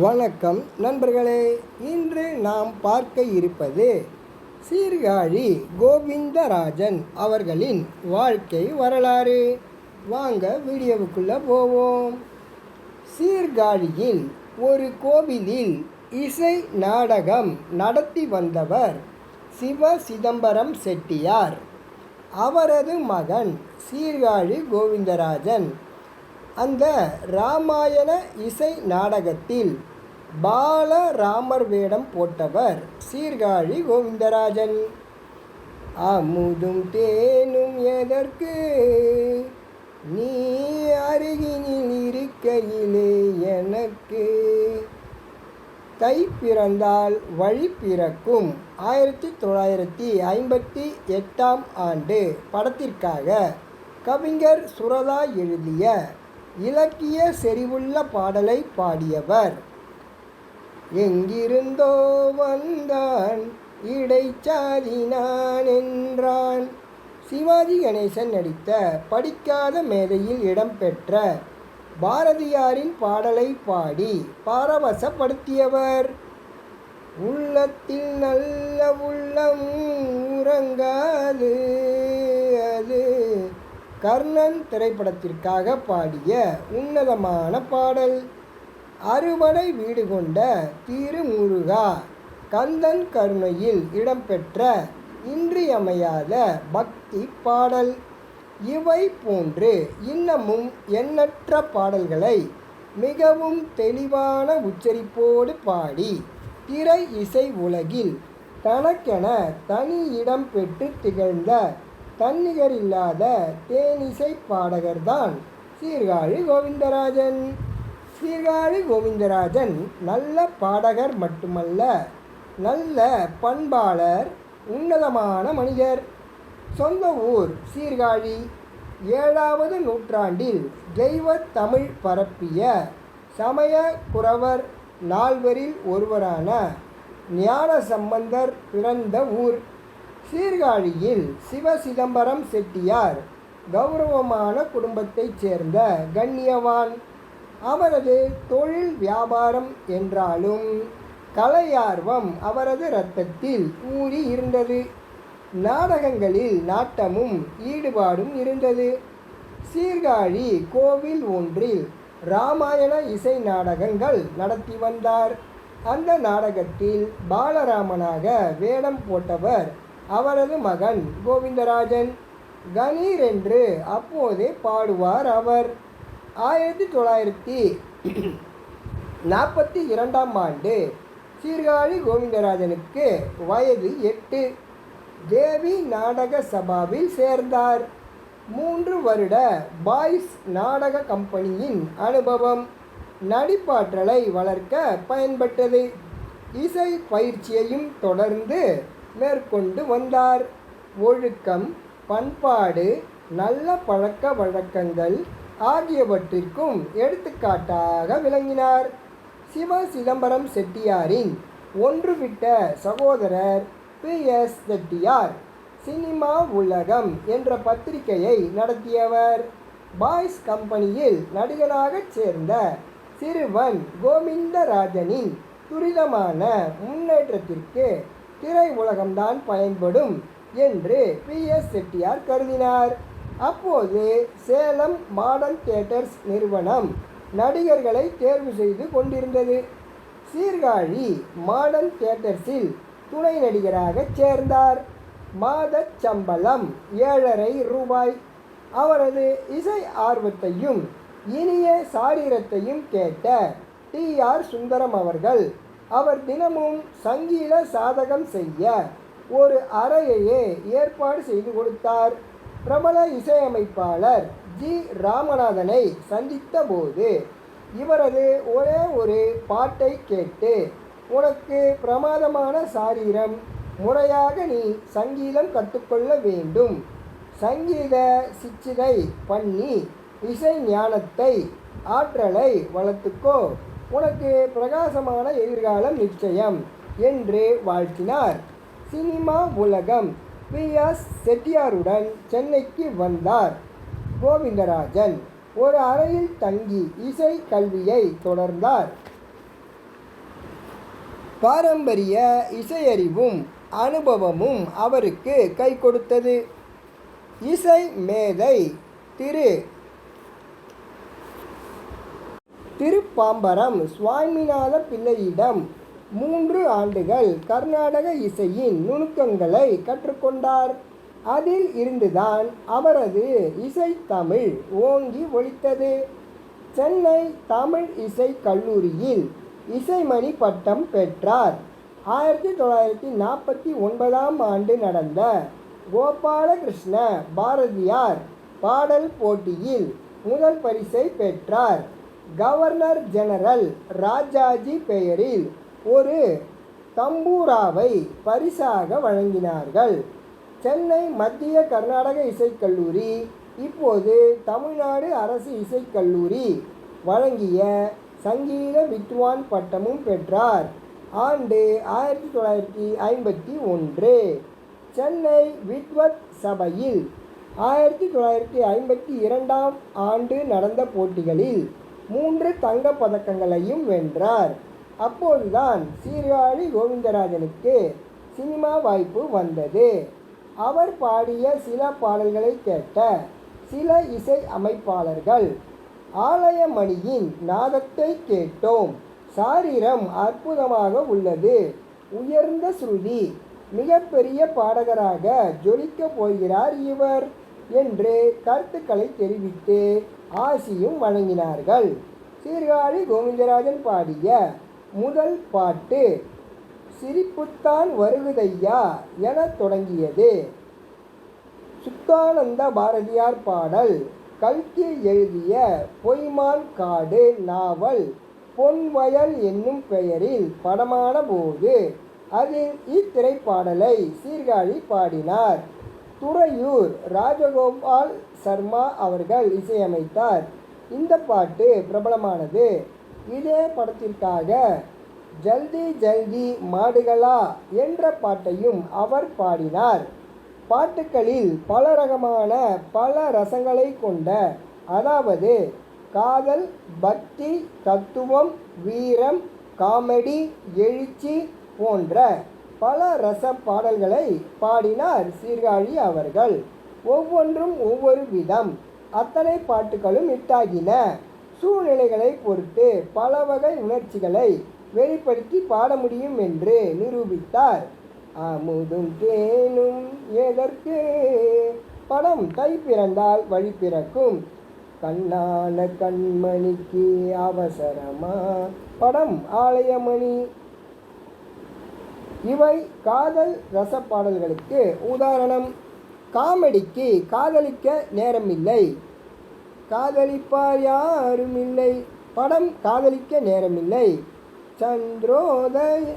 வணக்கம் நண்பர்களே இன்று நாம் பார்க்க இருப்பது சீர்காழி கோவிந்தராஜன் அவர்களின் வாழ்க்கை வரலாறு. வாங்க வீடியோவுக்குள்ளே போவோம். சீர்காழியில் ஒரு கோவிலில் இசை நாடகம் நடத்தி வந்தவர் சிவ சிதம்பரம் செட்டியார். அவரது மகன் சீர்காழி கோவிந்தராஜன். அந்த ராமாயண இசை நாடகத்தில் பாலராமர் வேடம் போட்டவர் சீர்காழி கோவிந்தராஜன். அமுதும் தேனும் எதற்கு? நீ அருகினில் இருக்கையிலே எனக்கு. தை பிறந்தால் வழி பிறக்கும். ஆயிரத்தி தொள்ளாயிரத்தி ஐம்பத்தி எட்டாம் ஆண்டு படத்திற்காக கவிஞர் சுரதா எழுதிய இலக்கிய செறிவுள்ள பாடலை பாடியவர் எங்கிருந்தோ வந்தான் இடைச்சாதி நான் என்றான். சிவாஜி கணேசன் நடித்த படிக்காத மேதையில் இடம்பெற்ற பாரதியாரின் பாடலை பாடி பாரவசப்படுத்தியவர். உள்ளத்தில் நல்ல உள்ளம் உறங்காது அது கர்ணன் திரைப்படத்திற்காக பாடிய உன்னதமான பாடல். அறுபடை வீடு கொண்ட திருமுருகா கந்தன் கருணையில் இடம்பெற்ற இன்றியமையாத பக்தி பாடல். இவை போன்று இன்னமும் எண்ணற்ற பாடல்களை மிகவும் தெளிவான உச்சரிப்போடு பாடி திரை இசை உலகில் தனக்கென தனி இடம் பெற்று திகழ்ந்த தன்னிகரில்லாத தேனிசை பாடகர்தான் சீர்காழி கோவிந்தராஜன். சீர்காழி கோவிந்தராஜன் நல்ல பாடகர் மட்டுமல்ல நல்ல பண்பாளர் உன்னதமான மனிதர். சொந்த ஊர் சீர்காழி ஏழாவது நூற்றாண்டில் தெய்வ தமிழ் பரப்பிய சமய குறவர் நால்வரில் ஒருவரான ஞான சம்பந்தர் பிறந்த ஊர். சீர்காழியில் சிவ சிதம்பரம் செட்டியார் கௌரவமான குடும்பத்தைச் சேர்ந்த கண்ணியவான். அவரது தொழில் வியாபாரம் என்றாலும் கலையார்வம் அவரது இரத்தத்தில் ஊறி இருந்தது. நாடகங்களில் நாட்டமும் ஈடுபாடும் இருந்தது. சீர்காழி கோவில் ஒன்றில் ராமாயண இசை நாடகங்கள் நடத்தி வந்தார். அந்த நாடகத்தில் பாலராமனாக வேடம் போட்டவர் அவரது மகன் கோவிந்தராஜன். கணீர் என்று அப்போதே பாடுவார் அவர். ஆயிரத்தி தொள்ளாயிரத்தி நாற்பத்தி இரண்டாம் ஆண்டு சீர்காழி கோவிந்தராஜனுக்கு வயது எட்டு. தேவி நாடக சபாவில் சேர்ந்தார். மூன்று வருட பாய்ஸ் நாடக கம்பெனியின் அனுபவம் நடிப்பாற்றலை வளர்க்க பயன்பட்டது. இசை பயிற்சியையும் தொடர்ந்து மேற்கொண்டு வந்தார். ஒழுக்கம் பண்பாடு நல்ல பழக்க வழக்கங்கள் ஆகியவற்றிற்கும் எடுத்துக்காட்டாக விளங்கினார். சிவ சிதம்பரம் செட்டியாரின் ஒன்றுவிட்ட சகோதரர் பி. எஸ். செட்டியார் சினிமா உலகம் என்ற பத்திரிகையை நடத்தியவர். பாய்ஸ் கம்பெனியில் நடிகராகச் சேர்ந்த சிறுவன் கோவிந்தராஜனின் துரிதமான முன்னேற்றத்திற்கு திரை உலகம்தான் பயன்படும் என்று பி. எஸ். செட்டியார் கருதினார். அப்போது சேலம் மாடல் தியேட்டர்ஸ் நிறுவனம் நடிகர்களை தேர்வு செய்து கொண்டிருந்தது. சீர்காழி மாடல் தியேட்டர்ஸில் துணை நடிகராக சேர்ந்தார். மாதச் சம்பளம் ஏழரை ரூபாய். அவரது இசை ஆர்வத்தையும் இனிய சாரீரத்தையும் கேட்ட டி. ஆர். சுந்தரம் அவர்கள் அவர் தினமும் சங்கீத சாதகம் செய்ய ஒரு அறையையே ஏற்பாடு செய்து கொடுத்தார். பிரபல இசையமைப்பாளர் ஜி ராமநாதனை சந்தித்த போது இவரது ஒரே ஒரு பாட்டை கேட்டு உனக்கு பிரமாதமான சாரீரம் முறையாக நீ சங்கீதம் கற்றுக்கொள்ள வேண்டும். சங்கீத சிச்சிதை பண்ணி இசை ஞானத்தை ஆற்றலை வளர்த்துக்கோ. உனக்கு பிரகாசமான எதிர்காலம் நிச்சயம் என்று வாழ்த்தினார். சினிமா உலகம் பி எஸ் செட்டியாருடன் சென்னைக்கு வந்தார். கோவிந்தராஜன் ஒரு அறையில் தங்கி இசை கல்வியை தொடர்ந்தார். பாரம்பரிய இசையறிவும் அனுபவமும் அவருக்கு கை கொடுத்தது. இசை மேதை திரு திருப்பாம்பரம் சுவாமிநாத பிள்ளையிடம் மூன்று ஆண்டுகள் கர்நாடக இசையின் நுணுக்கங்களை கற்றுக்கொண்டார். அதில் இருந்துதான் அவரது இசைத்தமிழ் ஓங்கி ஒழித்தது. சென்னை தமிழ் இசை கல்லூரியில் இசைமணி பட்டம் பெற்றார். ஆயிரத்தி தொள்ளாயிரத்தி நாற்பத்தி ஒன்பதாம் ஆண்டு நடந்த கோபாலகிருஷ்ண பாரதியார் பாடல் போட்டியில் முதல் பரிசை பெற்றார். கவர்னர் ஜெனரல் ராஜாஜி பெயரில் ஒரு தம்பூராவை பரிசாக வழங்கினார்கள். சென்னை மத்திய கர்நாடக இசைக்கல்லூரி இப்போது தமிழ்நாடு அரசு இசைக்கல்லூரி வழங்கிய சங்கீத வித்வான் பட்டமும் பெற்றார். ஆண்டு ஆயிரத்தி தொள்ளாயிரத்தி ஐம்பத்தி ஒன்று. சென்னை வித்வத் சபையில் ஆயிரத்தி தொள்ளாயிரத்தி ஐம்பத்தி இரண்டாம் ஆண்டு நடந்த போட்டிகளில் மூன்று தங்கப் பதக்கங்களையும் வென்றார். அப்போதுதான் சீர்காழி கோவிந்தராஜனுக்கு சினிமா வாய்ப்பு வந்தது. அவர் பாடிய சில பாடல்களை கேட்ட சில இசை அமைப்பாளர்கள் ஆலயமணியின் நாதத்தை கேட்டோம். சாரீரம் அற்புதமாக உள்ளது. உயர்ந்த ஸ்ருதி மிகப்பெரிய பாடகராக ஜொலிக்கப் போகிறார் இவர் என்று கருத்துக்களை தெரிவித்து ஆசியும் வழங்கினார்கள். சீர்காழி கோவிந்தராஜன் பாடிய முதல் பாட்டு. சிரிப்புத்தான் வருகுதையா என தொடங்கியது. சுத்தானந்த பாரதியார் பாடல் கல்கி எழுதிய பொய்மான் காடு நாவல் பொன்வயல் என்னும் பெயரில் படமான போது அதில் இத்திரைப்பாடலை சீர்காழி பாடினார். துறையூர் ராஜகோபால் சர்மா அவர்கள் இசையமைத்தார். இந்த பாட்டு பிரபலமானது. இதே படத்திற்காக ஜல்தி ஜல்தி மாடுகளா என்ற பாட்டையும் அவர் பாடினார். பாட்டுக்களில் பல ரகமான பல ரசங்களை கொண்ட அதாவது காதல் பக்தி தத்துவம் வீரம் காமெடி எழுச்சி போன்ற பல ரச பாடல்களை பாடினார் சீர்காழி அவர்கள். ஒவ்வொன்றும் ஒவ்வொரு விதம் அத்தனை பாட்டுகளும் இட்டாகின சூழ்நிலைகளை பொறுத்து பல வகை உணர்ச்சிகளை வெளிப்படுத்தி பாட முடியும் என்று நிரூபித்தார். அமுதும் தேனும் எதற்கு? படம் தை பிறந்தால் வழி பிறக்கும். கண்ணான கண்மணிக்கு அவசரமா? படம் ஆலயமணி. இவை காதல் ரசப்பாடல்களுக்கு உதாரணம். காமெடிக்கு காதலிக்க நேரமில்லை. காதலிப்பார் யாரும் இல்லை படம் காதலிக்க நேரமில்லை. சந்திரோதய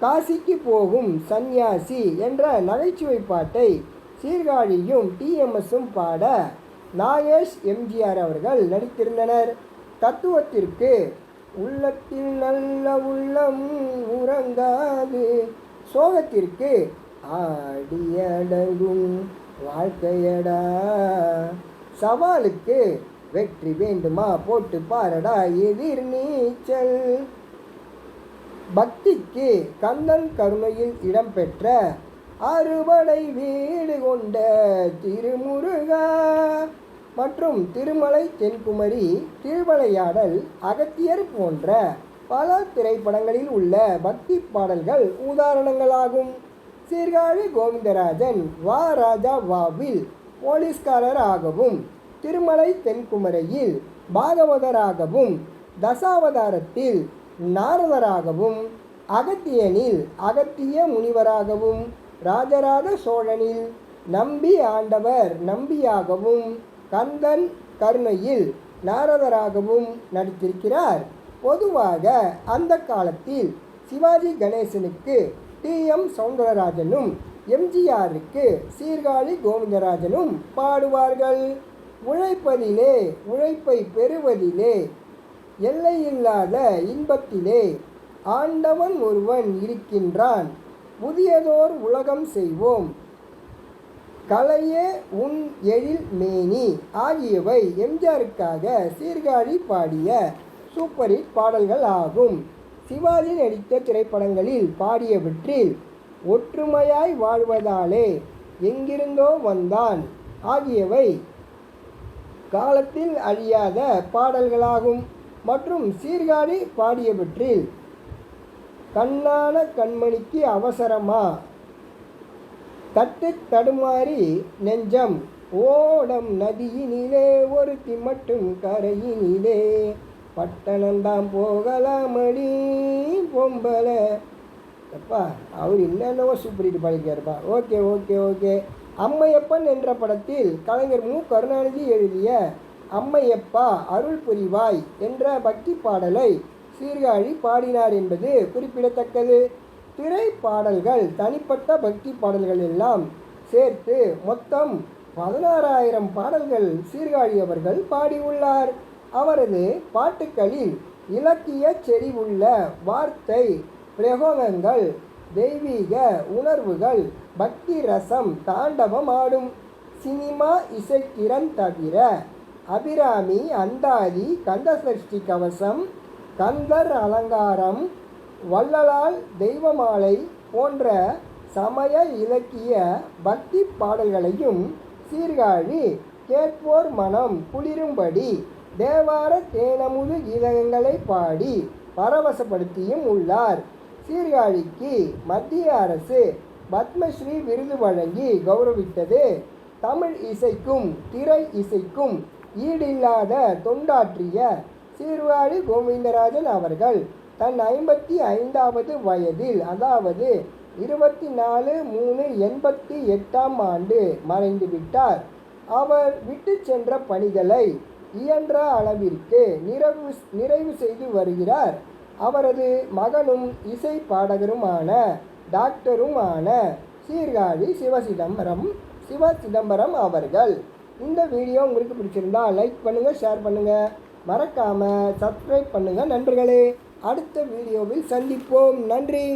காசிக்கு போகும் சந்நியாசி என்ற நகைச்சுவை பாட்டை சீர்காழியும் டிஎம்எஸும் பாட நாகேஷ் எம்ஜிஆர் அவர்கள் நடித்திருந்தனர். தத்துவத்திற்கு உள்ளத்தில் நல்ல உள்ளம் உறங்காது. சோகத்திற்கு ஆடியடங்கும் வாழ்க்கையடா. சவாலுக்கு வெற்றி வேண்டுமா? போட்டு பாரடா எதிர் நீச்சல். பக்திக்கு கந்தன் கருணையில் இடம்பெற்ற அறுபடை வீடு கொண்ட திருமுருகா மற்றும் திருமலை தென்குமரி திருவிளையாடல் அகத்தியர் போன்ற பல திரைப்படங்களில் உள்ள பக்தி பாடல்கள் உதாரணங்களாகும். சீர்காழி கோவிந்தராஜன் வா ராஜா வாவில் போலீஸ்காரராகவும் திருமலை தென்குமரையில் பாகவதராகவும் தசாவதாரத்தில் நாரதராகவும் அகத்தியனில் அகத்திய முனிவராகவும் ராஜராஜ சோழனில் நம்பி ஆண்டவர் நம்பியாகவும் கந்தன் கருணையில் நாரதராகவும் நடித்திருக்கிறார். பொதுவாக அந்த காலத்தில் சிவாஜி கணேசனுக்கு டி. எம். சௌந்தரராஜனும் எம்ஜிஆருக்கு சீர்காழி கோவிந்தராஜனும் பாடுவார்கள். உழைப்பதிலே உழைப்பை பெறுவதிலே எல்லையில்லாத இன்பத்திலே ஆண்டவன் ஒருவன் இருக்கின்றான். புதியதோர் உலகம் செய்வோம். கலையே உன் எழில் மேனி ஆகியவை எம்ஜிஆருக்காக சீர்காழி பாடிய சூப்பர் ஹிட் பாடல்கள் ஆகும். சிவாஜி நடித்த திரைப்படங்களில் பாடியவற்றில் ஒற்றுமையாய் வாழ்வதாலே எங்கிருந்தோ வந்தான். ஆகியவை காலத்தில் அழியாத பாடல்களாகும் மற்றும் சீர்காழி பாடியவற்றில் கண்ணான கண்மணிக்கு அவசரமா? தட்டு தடுமாறி நெஞ்சம் ஓடம் நதியினிலே ஒருத்தி மட்டும் கரையினிலே பட்டணம்தான் போகலாமடி பொம்பல அப்பா அவர் என்னென்னவோ சூப்பர் ஹிட் பாடிக்காருப்பா ஓகே ஓகே ஓகே அம்மையப்பன் என்ற படத்தில் கலைஞர் மு. கருணாநிதி எழுதிய அம்மையப்பா அருள் புரிவாய் என்ற பக்தி பாடலை சீர்காழி பாடினார் என்பது குறிப்பிடத்தக்கது. திரை பாடல்கள் தனிப்பட்ட பக்தி பாடல்கள் எல்லாம் சேர்த்து மொத்தம் பதினாறாயிரம் பாடல்கள் சீர்காழி அவர்கள் பாடியுள்ளார். அவரது பாட்டுக்களில் இலக்கிய செறிவுள்ள வார்த்தை பிரயோகங்கள் தெய்வீக உணர்வுகள் பக்தி ரசம் தாண்டவம் ஆடும் சினிமா இசைத்திறன் தவிர அபிராமி அந்தாதி கந்தசஷ்டி கவசம் கந்தர் அலங்காரம் வள்ளலால் தெய்வமாலை போன்ற சமய இலக்கிய பக்தி பாடல்களையும் சீர்காழி கேட்போர் மனம் குளிரும்படி தேவார தேனமுது கீதங்களை பாடி பரவசப்படுத்தியும் உள்ளார். சீர்காழிக்கு மத்திய அரசு பத்மஸ்ரீ விருது வழங்கி கௌரவித்தது. தமிழ் இசைக்கும் திரை இசைக்கும் ஈடில்லாத தொண்டாற்றிய சீர்காழி கோவிந்தராஜன் அவர்கள் தன் ஐம்பத்தி ஐந்தாவது வயதில் அதாவது இருபத்தி நாலு மூணு எண்பத்தி எட்டாம் ஆண்டு மறைந்து விட்டார். அவர் விட்டு சென்ற பணிகளை இயன்ற அளவிற்கு நிறைவு நிறைவு செய்து வருகிறார். அவரது மகனும் இசை பாடகருமான டாக்டருமான சீர்காழி சிவசிதம்பரம் சிவ சிதம்பரம் அவர்கள். இந்த வீடியோ உங்களுக்கு பிடிச்சிருந்தா லைக் பண்ணுங்கள் ஷேர் பண்ணுங்கள் மறக்காமல் சப்ஸ்கிரைப் பண்ணுங்கள் நண்பர்களே. அடுத்த வீடியோவில் சந்திப்போம். நன்றி.